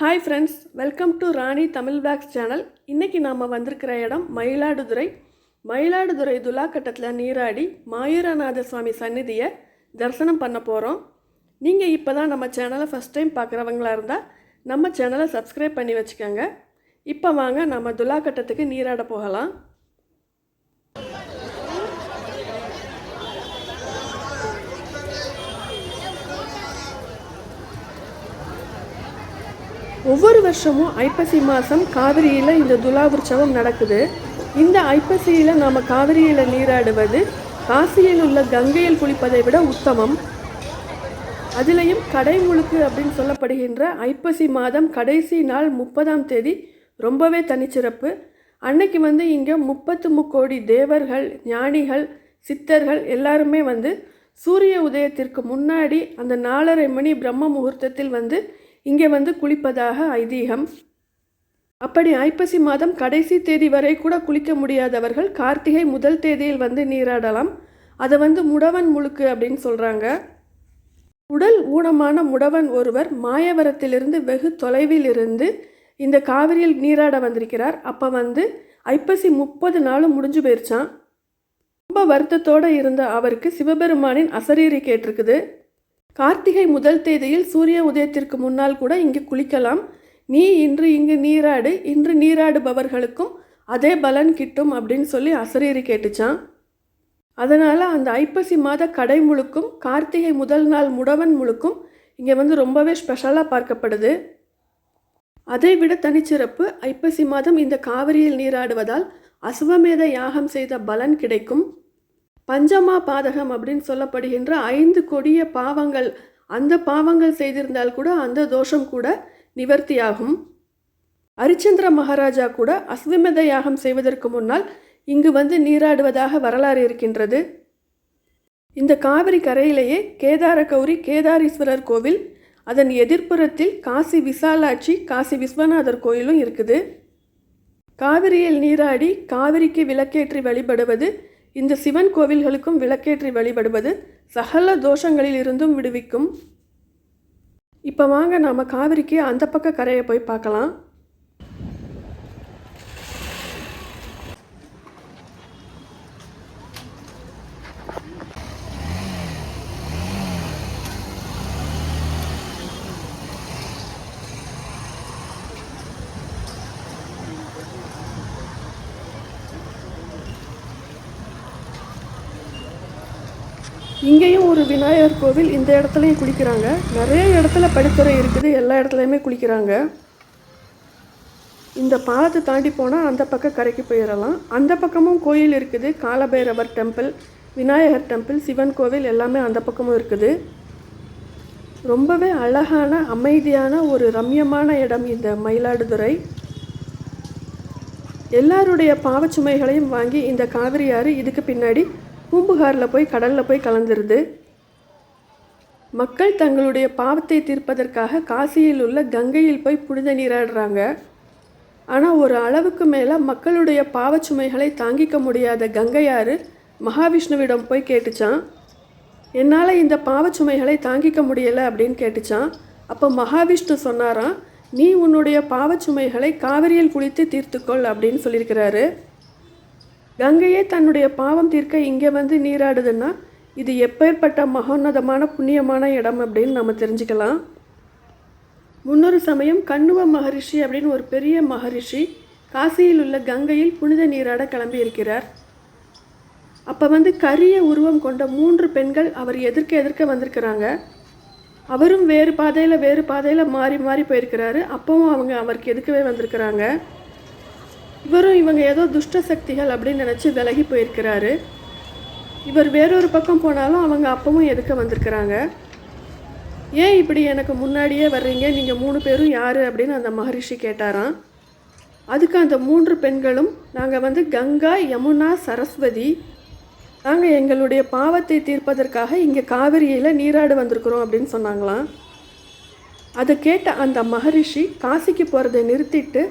Hi friends welcome to Rani Tamil blogs channel இன்றைக்கி நாம் வந்திருக்கிற இடம் மயிலாடுதுறை. மயிலாடுதுறை துலாக்கட்டத்தில் நீராடி மாயூரநாத சுவாமி சந்நிதியை தரிசனம் பண்ண போகிறோம் நீங்கள் இப்போ தான் நம்ம சேனலை ஃபஸ்ட் டைம் பார்க்குறவங்களா இருந்தால் நம்ம சேனலை சப்ஸ்கிரைப் பண்ணி வச்சுக்கோங்க. இப்போ வாங்க நம்ம துலாக்கட்டத்துக்கு நீராட போகலாம். ஒவ்வொரு வருஷமும் ஐப்பசி மாதம் காவிரியில் இந்த துலா உற்சவம் நடக்குது. இந்த ஐப்பசியில் நாம் காவிரியில் நீராடுவது காசியில் உள்ள கங்கையில் குளிப்பதை விட உத்தமம். அதிலையும் கடை முழுக்கு அப்படின்னு சொல்லப்படுகின்ற ஐப்பசி மாதம் கடைசி நாள் முப்பதாம் தேதி ரொம்பவே தனிச்சிறப்பு. அன்னைக்கு வந்து இங்கே முப்பத்து முக்கோடி தேவர்கள் ஞானிகள் சித்தர்கள் எல்லாருமே வந்து சூரிய உதயத்திற்கு முன்னாடி அந்த நாலரை மணி பிரம்ம முகூர்த்தத்தில் வந்து இங்கே வந்து குளிப்பதாக ஐதீகம். அப்படி ஐப்பசி மாதம் கடைசி தேதி வரை கூட குளிக்க முடியாதவர்கள் கார்த்திகை முதல் தேதியில் வந்து நீராடலாம். அதை வந்து முடவன் முழுக்கு அப்படின்னு சொல்கிறாங்க உடல் ஊனமான முடவன் ஒருவர் மாயவரத்திலிருந்து வெகு தொலைவில் இருந்து இந்த காவிரியில் நீராட வந்திருக்கிறார். அப்போ வந்து ஐப்பசி முப்பது நாளும் முடிஞ்சு போயிருச்சான் ரொம்ப வருத்தத்தோடு இருந்த அவருக்கு சிவபெருமானின் அசரீரி கேட்டிருக்குது. கார்த்திகை முதல் தேதியில் சூரிய உதயத்திற்கு முன்னால் கூட இங்கு குளிக்கலாம். நீ இன்று இங்கு நீராடு இன்று நீராடுபவர்களுக்கும் அதே பலன் கிட்டும் அப்படின்னு சொல்லி அசரீரி கேட்டுச்சான் அதனால் அந்த ஐப்பசி மாத கடை முழுக்கும் கார்த்திகை முதல் நாள் முடவன் முழுக்கும் இங்கே வந்து ரொம்பவே ஸ்பெஷலாக பார்க்கப்படுது. அதை விட தனிச்சிறப்பு ஐப்பசி மாதம் இந்த காவிரியில் நீராடுவதால் அசுவமேத யாகம் செய்த பலன் கிடைக்கும். பஞ்சமா பாதகம் அப்படின்னு சொல்லப்படுகின்ற ஐந்து கொடிய பாவங்கள் அந்த பாவங்கள் செய்திருந்தால் கூட அந்த தோஷம் கூட நிவர்த்தியாகும். அரிச்சந்திர மகாராஜா கூட அஸ்வமேத யாகம் செய்வதற்கு முன்னால் இங்கு வந்து நீராடுவதாக வரலாறு இருக்கின்றது. இந்த காவிரி கரையிலேயே கேதார கௌரி கேதாரீஸ்வரர் கோவில் அதன் எதிர்ப்புறத்தில் காசி விசாலாட்சி காசி விஸ்வநாதர் கோயிலும் இருக்குது. காவிரியில் நீராடி காவிரிக்கு விளக்கேற்றி வழிபடுவது இந்த சிவன் கோவில்களுக்கும் விளக்கேற்றி வழிபடுவது சகல தோஷங்களில் இருந்தும் விடுவிக்கும். இப்போ வாங்க நாம் காவிரிக்கு அந்த பக்க கரையை போய் பார்க்கலாம். இங்கேயும் ஒரு விநாயகர் கோவில் இந்த இடத்துலையும் குளிக்கிறாங்க. நிறைய இடத்துல படித்துறை இருக்குது. எல்லா இடத்துலையுமே குளிக்கிறாங்க. இந்த பாலத்தை தாண்டி போனால் அந்த பக்கம் கரைக்கு போயிடலாம். அந்த பக்கமும் கோயில் இருக்குது. காலபைரவர் டெம்பிள் விநாயகர் டெம்பிள் சிவன் கோவில் எல்லாமே அந்த பக்கமும் இருக்குது. ரொம்பவே அழகான அமைதியான ஒரு ரம்யமான இடம் இந்த மயிலாடுதுறை. எல்லாருடைய பாவச்சுமைகளையும் வாங்கி இந்த காவிரி ஆறு இதுக்கு பின்னாடி பூம்புகாரில் போய் கடலில் போய் கலந்துருது மக்கள் தங்களுடைய பாவத்தை தீர்ப்பதற்காக காசியில் உள்ள கங்கையில் போய் புனித நீராடுறாங்க. ஆனால் ஒரு அளவுக்கு மேலே மக்களுடைய பாவச்சுமைகளை தாங்கிக்க முடியாத கங்கையாறு மகாவிஷ்ணுவிடம் போய் கேட்டுச்சான் என்னால் இந்த பாவச்சுமைகளை தாங்கிக்க முடியலை அப்படின்னு கேட்டுச்சான் அப்போ மகாவிஷ்ணு சொன்னாராம் நீ உன்னுடைய பாவச்சுமைகளை காவிரியில் குளித்து தீர்த்துக்கொள் அப்படின்னு சொல்லியிருக்கிறாரு. கங்கையே தன்னுடைய பாவம் தீர்க்க இங்கே வந்து நீராடுதுன்னா இது எப்பேற்பட்ட மகோன்னதமான புண்ணியமான இடம் அப்படின்னு நம்ம தெரிஞ்சுக்கலாம். முன்னொரு சமயம் கண்ணுவ மகரிஷி அப்படின்னு ஒரு பெரிய மகரிஷி காசியில் உள்ள கங்கையில் புனித நீராட கிளம்பி இருக்கிறார். அப்போ வந்து கரிய உருவம் கொண்ட மூன்று பெண்கள் அவர் எதிர்க்க எதிர்க்க வந்திருக்கிறாங்க. அவரும் வேறு பாதையில் வேறு பாதையில் மாறி மாறி போயிருக்கிறாரு. அப்பவும் அவங்க அவருக்கு எதுக்கவே வந்திருக்கிறாங்க. இவரும் இவங்க ஏதோ துஷ்ட சக்திகள் அப்படின்னு நினச்சி விலகி போயிருக்கிறாரு. இவர் வேறொரு பக்கம் போனாலும் அவங்க அப்பவும் எதுக்க வந்திருக்கிறாங்க? ஏன் இப்படி எனக்கு முன்னாடியே வர்றீங்க? நீங்கள் மூணு பேரும் யார்? அப்படின்னு அந்த மகரிஷி கேட்டாராம். அதுக்கு அந்த மூன்று பெண்களும் நாங்கள் வந்து கங்கா யமுனா சரஸ்வதி. நாங்கள் எங்களுடைய பாவத்தை தீர்ப்பதற்காக இங்கே காவிரியில் நீராடு வந்திருக்கிறோம் அப்படின்னு சொன்னாங்களாம். அதை கேட்ட அந்த மகரிஷி காசிக்கு போகிறதை நிறுத்திட்டு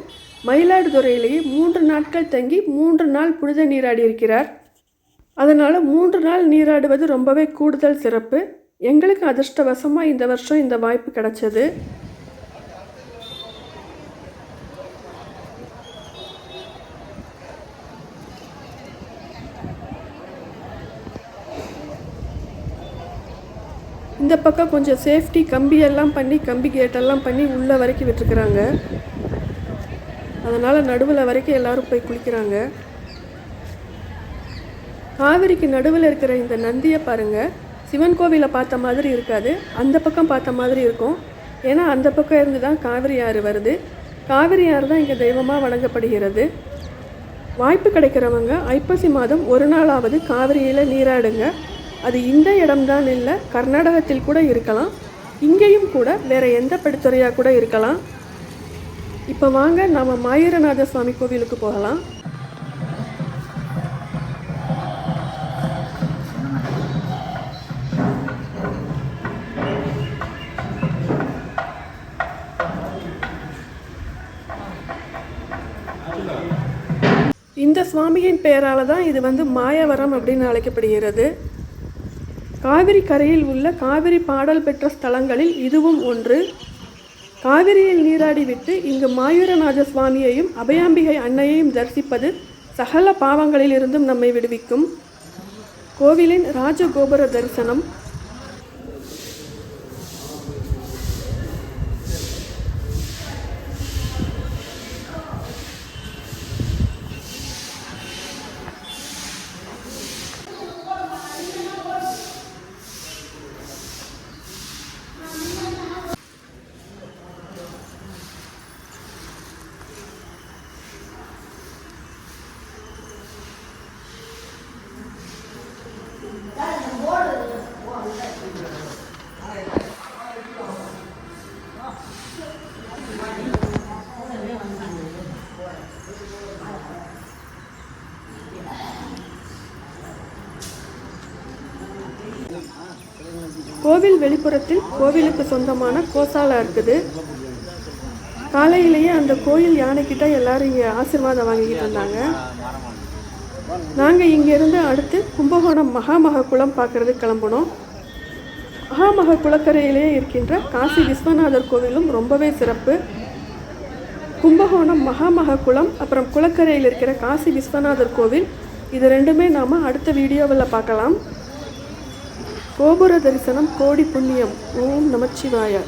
மயிலாடுதுறையிலேயே மூன்று நாட்கள் தங்கி மூன்று நாள் புனித நீராடி இருக்கிறார். அதனால் மூன்று நாள் நீராடுவது ரொம்பவே கூடுதல் சிறப்பு. எங்களுக்கு அதிர்ஷ்டவசமாக இந்த வருஷம் இந்த வாய்ப்பு கிடைச்சது. இந்த பக்கம் கொஞ்சம் சேஃப்டி கம்பியெல்லாம் பண்ணி கம்பி கேட்டெல்லாம் பண்ணி உள்ளே வரைக்கும் விட்டுருக்குறாங்க. அதனால் நடுவில் வரைக்கும் எல்லாரும் போய் குளிக்கிறாங்க. காவிரிக்கு நடுவில் இருக்கிற இந்த நந்தியை பாருங்கள் சிவன் கோவிலை பார்த்த மாதிரி இருக்காது. அந்த பக்கம் பார்த்த மாதிரி இருக்கும். ஏன்னா அந்த பக்கம் இருந்து தான் காவிரி ஆறு வருது. காவிரி ஆறு தான் இங்கே தெய்வமாக வணங்கப்படுகிறது. வாய்ப்பு கிடைக்கிறவங்க ஐப்பசி மாதம் ஒரு நாளாவது காவிரியில் நீராடுங்க. அது இந்த இடம்தான் இல்லை கர்நாடகத்தில் கூட இருக்கலாம். இங்கேயும் கூட வேற எந்த படித்துறையாக கூட இருக்கலாம். இப்போ வாங்க நாம மாயூரநாத சுவாமி கோவிலுக்கு போகலாம். இந்த சுவாமியின் பெயரால் தான் இது வந்து மாயவரம் அப்படின்னு அழைக்கப்படுகிறது. காவிரி கரையில் உள்ள காவிரி பாடல் பெற்ற ஸ்தலங்களில் இதுவும் ஒன்று. காவிரியில் நீராடிவிட்டு இங்கு மாயூரநாத சுவாமியையும் அபயாம்பிகை அன்னையையும் தரிசிப்பது சகல பாவங்களிலிருந்தும் நம்மை விடுவிக்கும். கோவிலின் ராஜகோபுர தரிசனம். கோவில் வெளிப்புறத்தில் கோவிலுக்கு சொந்தமான கோசாலா இருக்குது. காலையிலேயே அந்த கோயில் யானைக்கிட்ட எல்லாரும் இங்கே ஆசிர்வாதம் வாங்கிக்கிட்டு இருந்தாங்க. நாங்கள் இங்கேருந்து அடுத்து கும்பகோணம் மகாமக குளம் பார்க்கறதுக்கு கிளம்புனோம். மகாமக குளக்கரையிலே இருக்கின்ற காசி விஸ்வநாதர் கோவிலும் ரொம்பவே சிறப்பு. கும்பகோணம் மகாமக குளம் அப்புறம் குளக்கரையில் இருக்கிற காசி விஸ்வநாதர் கோவில் இது ரெண்டுமே நாம் அடுத்த வீடியோவில் பார்க்கலாம். கோபுர தரிசனம் கோடி புண்ணியம். ஓம் நமச்சிவாய.